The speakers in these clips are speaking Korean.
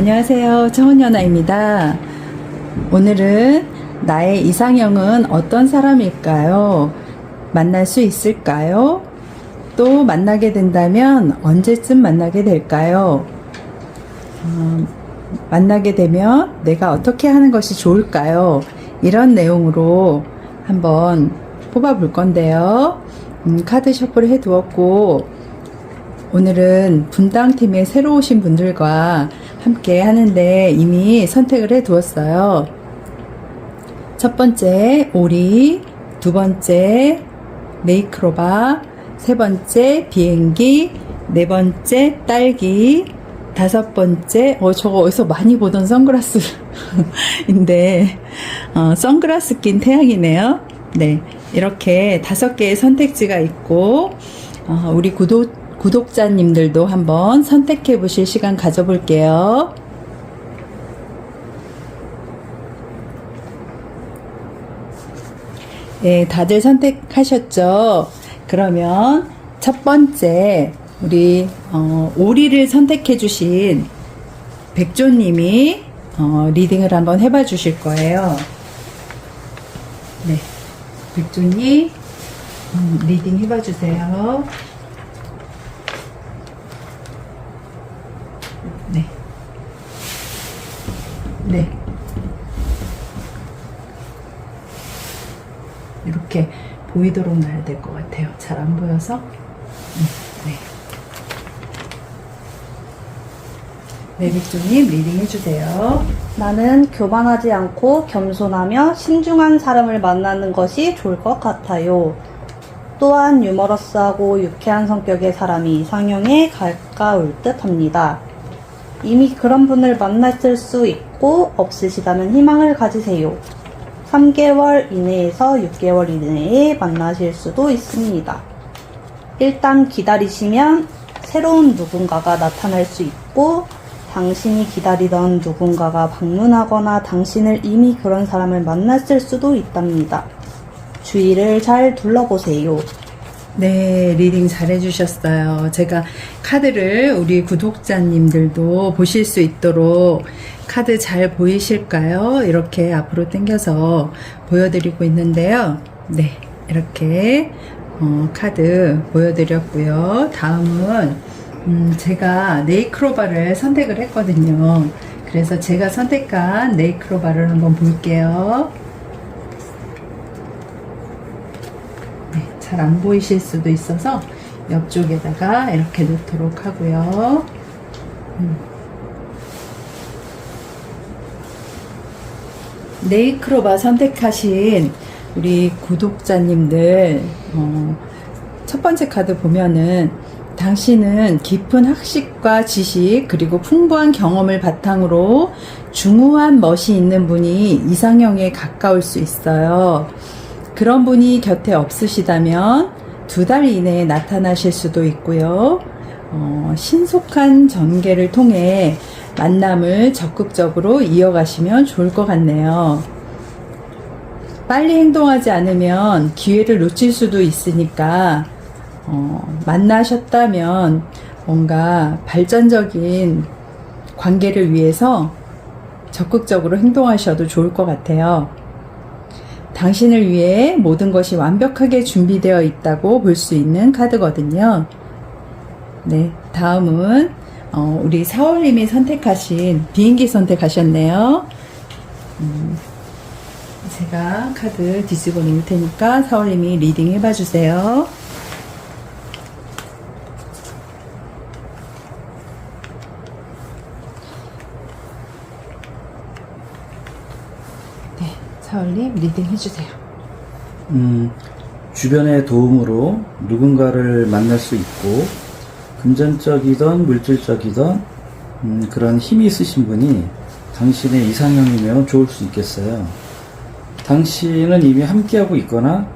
안녕하세요. 정은연아입니다. 오늘은 나의 이상형은 어떤 사람일까요? 만날 수 있을까요? 또 만나게 된다면 언제쯤 만나게 될까요? 어, 만나게 되면 내가 어떻게 하는 것이 좋을까요? 이런 내용으로 한번 뽑아 볼 건데요. 음, 카드 셔플을 해 두었고, 오늘은 분당팀에 새로 오신 분들과 함께 하는데 이미 선택을 해 두었어요. 첫 번째, 오리. 두 번째, 네이크로바. 세 번째, 비행기. 네 번째, 딸기. 다섯 번째, 어, 저거 어디서 많이 보던 선글라스인데, 어, 선글라스 낀 태양이네요. 네. 이렇게 다섯 개의 선택지가 있고, 어, 우리 구독, 구독자님들도 한번 선택해 보실 시간 가져볼게요. 네, 다들 선택하셨죠? 그러면 첫 번째, 우리, 어, 오리를 선택해 주신 백조님이, 어, 리딩을 한번 해봐 주실 거예요. 네. 백조님, 음, 리딩 해봐 주세요. 네. 네. 이렇게 보이도록 놔야 될 것 같아요. 잘 안 보여서. 음, 네. 네, 백조님 리딩 해주세요. 나는 교만하지 않고 겸손하며 신중한 사람을 만나는 것이 좋을 것 같아요. 또한 유머러스하고 유쾌한 성격의 사람이 이상형에 가까울 듯 합니다. 이미 그런 분을 만났을 수 있고 없으시다면 희망을 가지세요. 3개월 이내에서 6개월 이내에 만나실 수도 있습니다. 일단 기다리시면 새로운 누군가가 나타날 수 있고 당신이 기다리던 누군가가 방문하거나 당신을 이미 그런 사람을 만났을 수도 있답니다. 주위를 잘 둘러보세요. 네, 리딩 잘 해주셨어요. 제가 카드를 우리 구독자님들도 보실 수 있도록 카드 잘 보이실까요? 이렇게 앞으로 당겨서 보여드리고 있는데요. 네, 이렇게 어, 카드 보여드렸고요. 다음은 음, 제가 네이크로바를 선택을 했거든요. 그래서 제가 선택한 네이크로바를 한번 볼게요. 네, 잘 안 보이실 수도 있어서 옆쪽에다가 이렇게 놓도록 하고요. 음. 네이크로바 선택하신 우리 구독자님들, 어, 첫 번째 카드 보면은 당신은 깊은 학식과 지식 그리고 풍부한 경험을 바탕으로 중후한 멋이 있는 분이 이상형에 가까울 수 있어요. 그런 분이 곁에 없으시다면 두 달 이내에 나타나실 수도 있고요. 어, 신속한 전개를 통해 만남을 적극적으로 이어가시면 좋을 것 같네요. 빨리 행동하지 않으면 기회를 놓칠 수도 있으니까 어, 만나셨다면 뭔가 발전적인 관계를 위해서 적극적으로 행동하셔도 좋을 것 같아요. 당신을 위해 모든 것이 완벽하게 준비되어 있다고 볼 수 있는 카드거든요. 네, 다음은 어, 우리 사월님이 선택하신 비행기 선택하셨네요. 음, 제가 카드 뒤집어 놓을 테니까 사월님이 리딩 해봐 주세요. 네, 사월님 리딩 해주세요. 음, 주변의 도움으로 누군가를 만날 수 있고, 금전적이든 물질적이든 음, 그런 힘이 있으신 분이 당신의 이상형이면 좋을 수 있겠어요. 당신은 이미 함께하고 있거나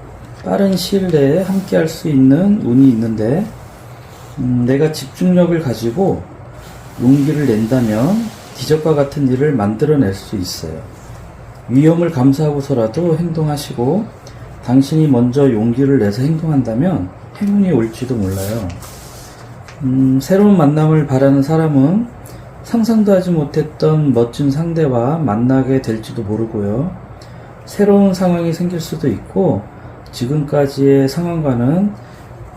빠른 시일 내에 함께할 수 있는 운이 있는데, 음, 내가 집중력을 가지고 용기를 낸다면 기적과 같은 일을 만들어낼 수 있어요. 위험을 감수하고서라도 행동하시고 당신이 먼저 용기를 내서 행동한다면 행운이 올지도 몰라요. 음, 새로운 만남을 바라는 사람은 상상도 하지 못했던 멋진 상대와 만나게 될지도 모르고요. 새로운 상황이 생길 수도 있고, 지금까지의 상황과는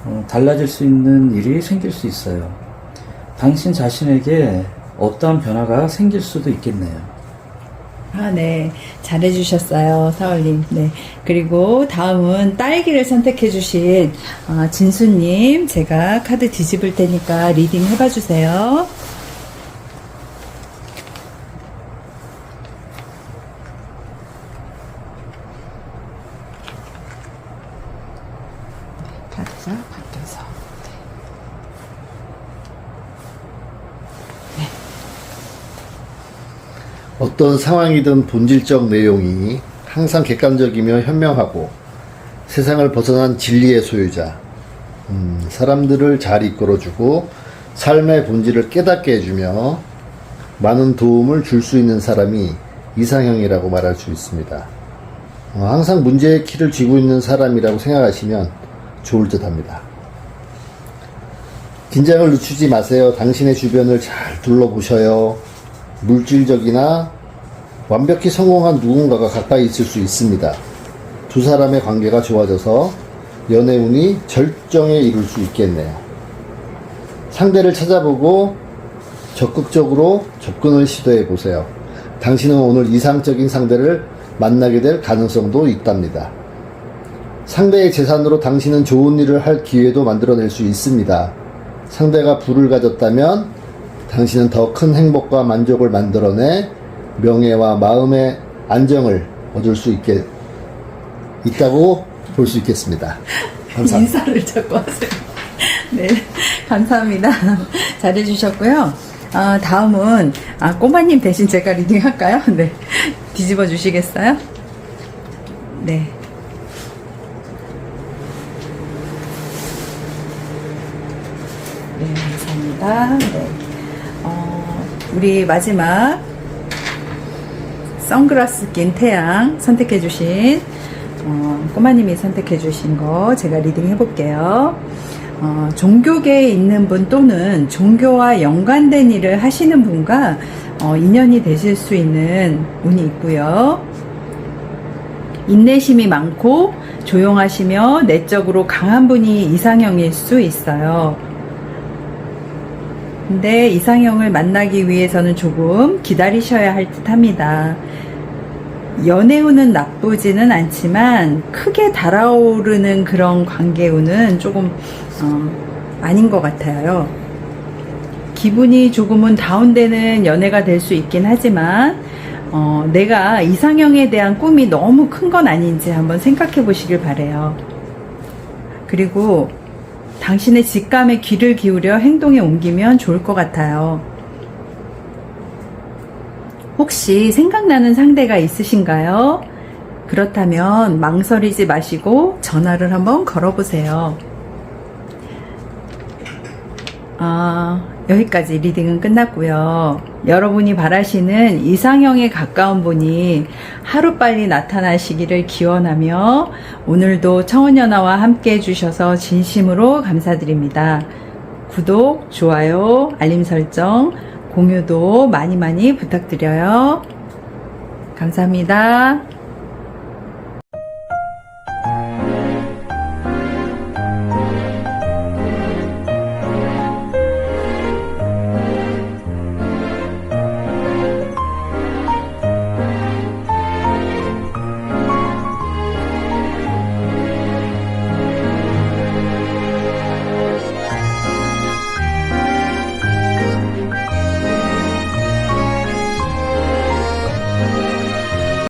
어, 달라질 수 있는 일이 생길 수 있어요. 당신 자신에게 어떠한 변화가 생길 수도 있겠네요. 아, 네. 잘해주셨어요, 사월님. 네. 그리고 다음은 딸기를 선택해주신 아, 진수님. 제가 카드 뒤집을 테니까 리딩 해봐주세요. 카드가 바뀌어서. 어떤 상황이든 본질적 내용이 항상 객관적이며 현명하고 세상을 벗어난 진리의 소유자, 음, 사람들을 잘 이끌어주고 삶의 본질을 깨닫게 해주며 많은 도움을 줄 수 있는 사람이 이상형이라고 말할 수 있습니다. 어, 항상 문제의 키를 쥐고 있는 사람이라고 생각하시면 좋을 듯 합니다. 긴장을 늦추지 마세요. 당신의 주변을 잘 둘러보셔요. 물질적이나 완벽히 성공한 누군가가 가까이 있을 수 있습니다. 두 사람의 관계가 좋아져서 연애운이 절정에 이룰 수 있겠네요. 상대를 찾아보고 적극적으로 접근을 시도해 보세요. 당신은 오늘 이상적인 상대를 만나게 될 가능성도 있답니다. 상대의 재산으로 당신은 좋은 일을 할 기회도 만들어낼 수 있습니다. 상대가 부를 가졌다면 당신은 더 큰 행복과 만족을 만들어내 명예와 마음의 안정을 얻을 수 있게 있다고 볼 수 있겠습니다. 감사합니다. 인사를 자꾸 하세요. 네, 감사합니다. 잘해주셨고요. 아, 다음은, 아, 꼬마님 대신 제가 리딩 할까요? 네. 뒤집어 주시겠어요? 네. 네, 감사합니다. 네. 어, 우리 마지막 선글라스 낀 태양 선택해주신 어, 꼬마님이 선택해주신 거 제가 리딩 해볼게요. 어, 종교계에 있는 분 또는 종교와 연관된 일을 하시는 분과 어, 인연이 되실 수 있는 운이 있고요. 인내심이 많고 조용하시며 내적으로 강한 분이 이상형일 수 있어요. 근데 이상형을 만나기 위해서는 조금 기다리셔야 할 듯 합니다. 연애운은 나쁘지는 않지만 크게 달아오르는 그런 관계운은 조금 어, 아닌 것 같아요. 기분이 조금은 다운되는 연애가 될 수 있긴 하지만 어, 내가 이상형에 대한 꿈이 너무 큰 건 아닌지 한번 생각해 보시길 바래요. 그리고 당신의 직감에 귀를 기울여 행동에 옮기면 좋을 것 같아요. 혹시 생각나는 상대가 있으신가요? 그렇다면 망설이지 마시고 전화를 한번 걸어보세요. 아, 여기까지 리딩은 끝났고요. 여러분이 바라시는 이상형에 가까운 분이 하루빨리 나타나시기를 기원하며 오늘도 청원연화와 함께 해주셔서 진심으로 감사드립니다. 구독, 좋아요, 알림 설정, 공유도 많이 많이 부탁드려요. 감사합니다.